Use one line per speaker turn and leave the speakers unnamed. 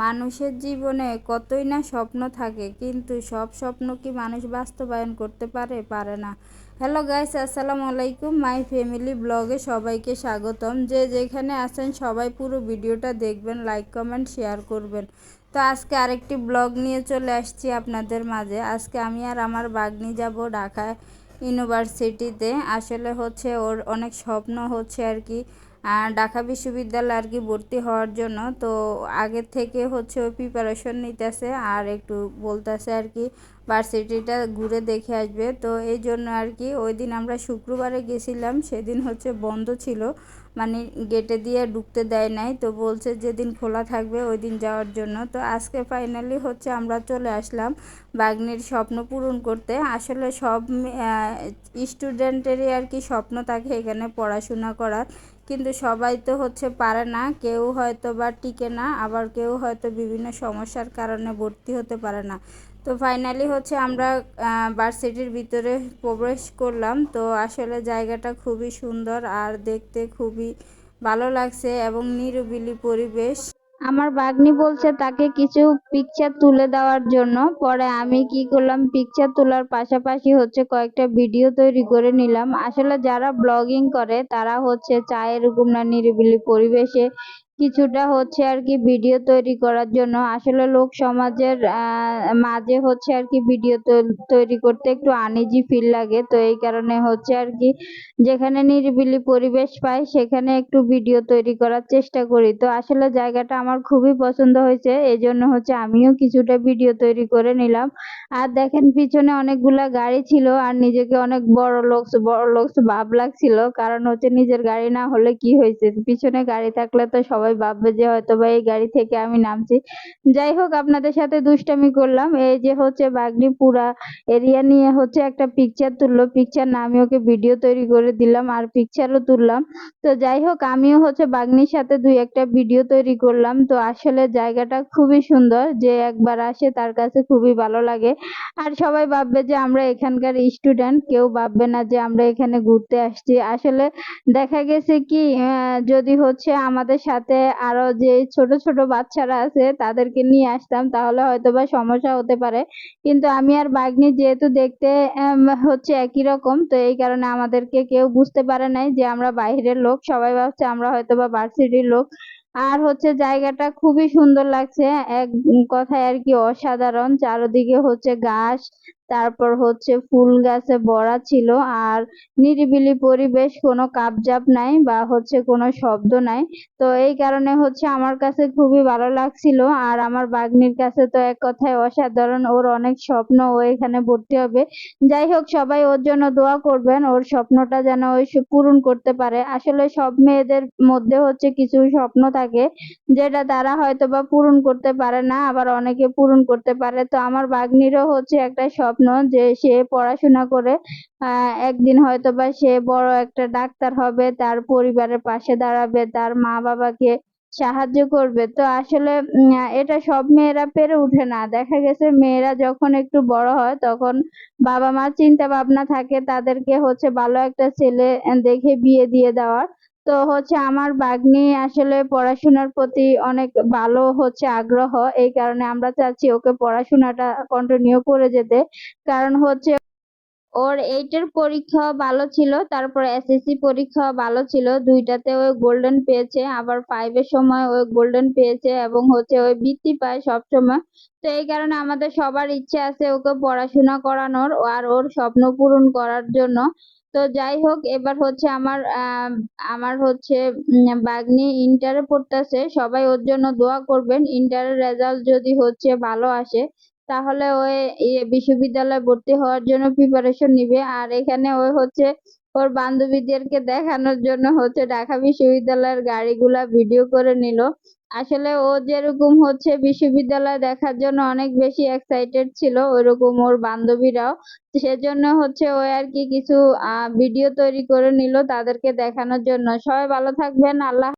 মানুষের জীবনে কতই না স্বপ্ন থাকে, কিন্তু সব স্বপ্ন কি মানুষ বাস্তবায়ন করতে পারে পারে না। হ্যালো গাইস আসসালামু আলাইকুম। মাই ফ্যামিলি ব্লগে সবাইকে স্বাগতম। যে যেখানে আছেন সবাই পুরো ভিডিওটা দেখবেন লাইক কমেন্ট শেয়ার করবেন। তো আজকে আরেকটি ব্লগ নিয়ে চলে আসছি আপনাদের মাঝে। আজকে আমি আর আমার বাগনি যাব ঢাকায় ইউনিভার্সিটিতে। আসলে হচ্ছে ওর অনেক স্বপ্ন হচ্ছে আর কি। ঢাকা বিশ্ববিদ্যালয় আর কি ভর্তি হওয়ার জন্য। তো আগের থেকে হচ্ছে ও প্রিপারেশন নিতেছে আর একটু বলতেছে আর কি ভার্সিটিটা ঘুরে দেখে আসবে। তো এই জন্য আর কি, ওই দিন আমরা শুক্রবারে গেছিলাম, সেদিন হচ্ছে বন্ধ ছিল। মানে গেটে দিয়ে ঢুকতে দেয় নাই, তো বলছে যেদিন খোলা থাকবে ওই দিন যাওয়ার জন্য। তো আজকে ফাইনালি হচ্ছে আমরা চলে আসলাম বাগনির স্বপ্ন পূরণ করতে। আসলে সব স্টুডেন্টেরই আর কি স্বপ্ন থাকে এখানে পড়াশোনা করার। কিন্তু সবাই তো হচ্ছে পারে না, কেউ হয়তো বা টিকে না, আবার কেউ হয়তো বিভিন্ন সমস্যার কারণে ভর্তি হতে পারে না। তো ফাইনালি হচ্ছে আমরা ভার্সিটির ভিতরে প্রবেশ করলাম। তো আসলে জায়গাটা খুবই সুন্দর আর দেখতে খুবই ভালো লাগছে এবং নিরিবিলি পরিবেশ। আমার বাগনি বলছে তাকে কিছু পিকচার তুলে দেওয়ার জন্য। পরে আমি কি করলাম পিকচার তোলার পাশাপাশি হচ্ছে কয়েকটা ভিডিও তৈরি করে নিলাম। আসলে যারা ব্লগিং করে, তারা হচ্ছে চায় এরকম না নিরিবিলি পরিবেশে কিছুটা হচ্ছে আর কি ভিডিও তৈরি করার জন্য। আসলে লোক সমাজের মাঝে হচ্ছে আর কি ভিডিও তৈরি করতে একটু আনিজি ফিল লাগে। তো এই কারণে হচ্ছে আর কি যেখানে নিরিবিলি পরিবেশ পাই সেখানে একটু ভিডিও তৈরি করার চেষ্টা করি। তো আসলে জায়গাটা আমার খুবই পছন্দ হয়েছে এই জন্য হচ্ছে আমিও কিছুটা ভিডিও তৈরি করে নিলাম। আর দেখেন পিছনে অনেকগুলা গাড়ি ছিল আর নিজেকে অনেক বড় লোক বড় লোক ভাব লাগছিল। কারণ হচ্ছে নিজের গাড়ি না হলে কি হয়েছে? পিছনে গাড়ি থাকলে তো সবাই ভাববে যে হয়তো বা এই গাড়ি থেকে আমি নামছি। যাই হোক, আপনাদের সাথে দুষ্টামি করলাম। এই যে হচ্ছে বাগনি পুরা এরিয়া নিয়ে হচ্ছে একটা পিকচার তুললো। পিকচার না, আমি ওকে ভিডিও তৈরি করে দিলাম আর পিকচারও তুললাম। তো যাই হোক, আমিও হচ্ছে বাগনির সাথে দুই একটা ভিডিও তৈরি করলাম। তো আসলে জায়গাটা খুবই সুন্দর যে একবার আসে তার কাছে খুবই ভালো লাগে। আর সবাই ভাববে যে আমরা এখানকার স্টুডেন্ট কেউ ভাববে না যে আমরা এখানে ঘুরতে আসছি। আসলে দেখা গেছে কি যদি হচ্ছে আমাদের সাথে আরও যে ছোট ছোট বাচ্চারা আছে তাদেরকে নিয়ে আসতাম, তাহলে হয়তো বা সমস্যা হতে পারে। কিন্তু আমি আর বাগনি যেহেতু দেখতে হচ্ছে একই রকম, তো এই কারণে আমাদেরকে কেউ বুঝতে পারে নাই যে আমরা বাইরের লোক। সবাই ভাবছে আমরা হয়তো বা ভার্সিটির লোক। আর হচ্ছে জায়গাটা খুবই সুন্দর লাগছে। এক কথায় আর কি অসাধারণ। চারদিকে হচ্ছে ঘাস তারপর হচ্ছে ফুল গাছে ভরা ছিল, আর নিরিবিলি পরিবেশ, কোনো কাপজাপ নাই বা হচ্ছে কোনো শব্দ নাই। তো এই কারণে হচ্ছে আমার কাছে খুবই ভালো লাগছিল, আর আমার বাগনির কাছে তো এক কথায় অসাধারণ, ওর অনেক স্বপ্ন ও এখানে ভর্তি হবে। যাই হোক, সবাই ওর জন্য দোয়া করবেন, ওর স্বপ্নটা যেন ওই পূরণ করতে পারে। আসলে সব মেয়েদের মধ্যে হচ্ছে কিছু স্বপ্ন থাকে, যেটা তারা হয়তো বা পূরণ করতে পারে না, আবার অনেকে পূরণ করতে পারে। তো আমার বাগনিরও হচ্ছে একটা স্বপ্ন যে সে পড়াশোনা করে একদিন হয়তো বা সে বড় একটা ডাক্তার হবে, তার পরিবারের পাশে দাঁড়াবে, তার মা বাবাকে সাহায্য করবে। তো আসলে এটা সব মেয়েরা পেরে ওঠে না। দেখা গেছে মেয়েরা যখন একটু বড় হয়, তখন বাবা মার চিন্তা ভাবনা থাকে, তাদেরকে হচ্ছে ভালো একটা ছেলে দেখে বিয়ে দিয়ে দেওয়ার। তো হচ্ছে আমার বাগ্নি আসলে পড়াশোনার প্রতি অনেক ভালো হচ্ছে আগ্রহ। এই কারণে আমরা চাচ্ছি ওকে পড়াশোনাটা কন্টিনিউ করে যেতে। কারণ হচ্ছে ওর এইটের পরীক্ষা ভালো ছিল, তারপর এসএসসি পরীক্ষা ভালো ছিল। দুইটাতে ও গোল্ডেন পেয়েছে, আবার ফাইভের সময় ও গোল্ডেন পেয়েছে এবং হচ্ছে ওই বৃত্তি পায় সবসময়। তো এই কারণে আমাদের সবার ইচ্ছে আছে ওকে পড়াশোনা করানোর, আর ওর স্বপ্ন পূরণ করার জন্য। তো যাই হোক, এবার হচ্ছে আমার আমার হচ্ছে বাগনি ইন্টারে পড়তেছে। সবাই ওর জন্য দোয়া করবেন। ইন্টারের রেজাল্ট যদি হচ্ছে ভালো আসে, তাহলে ওই বিশ্ববিদ্যালয়ে ভর্তি হওয়ার জন্য প্রিপারেশন নিবে। আর এখানে ওই হচ্ছে ওর বান্ধবীদেরকে দেখানোর জন্য হচ্ছে ঢাকা বিশ্ববিদ্যালয়ের গাড়িগুলা ভিডিও করে নিল। আসলে ও যেরকম হচ্ছে বিশ্ববিদ্যালয় দেখার জন্য অনেক বেশি এক্সাইটেড ছিল ওরকম ওর বান্ধবীরাও। সেজন্য হচ্ছে ও আর কি কিছু, আহ ভিডিও তৈরি করে নিল তাদেরকে দেখানোর জন্য। সবাই ভালো থাকবেন, আল্লাহ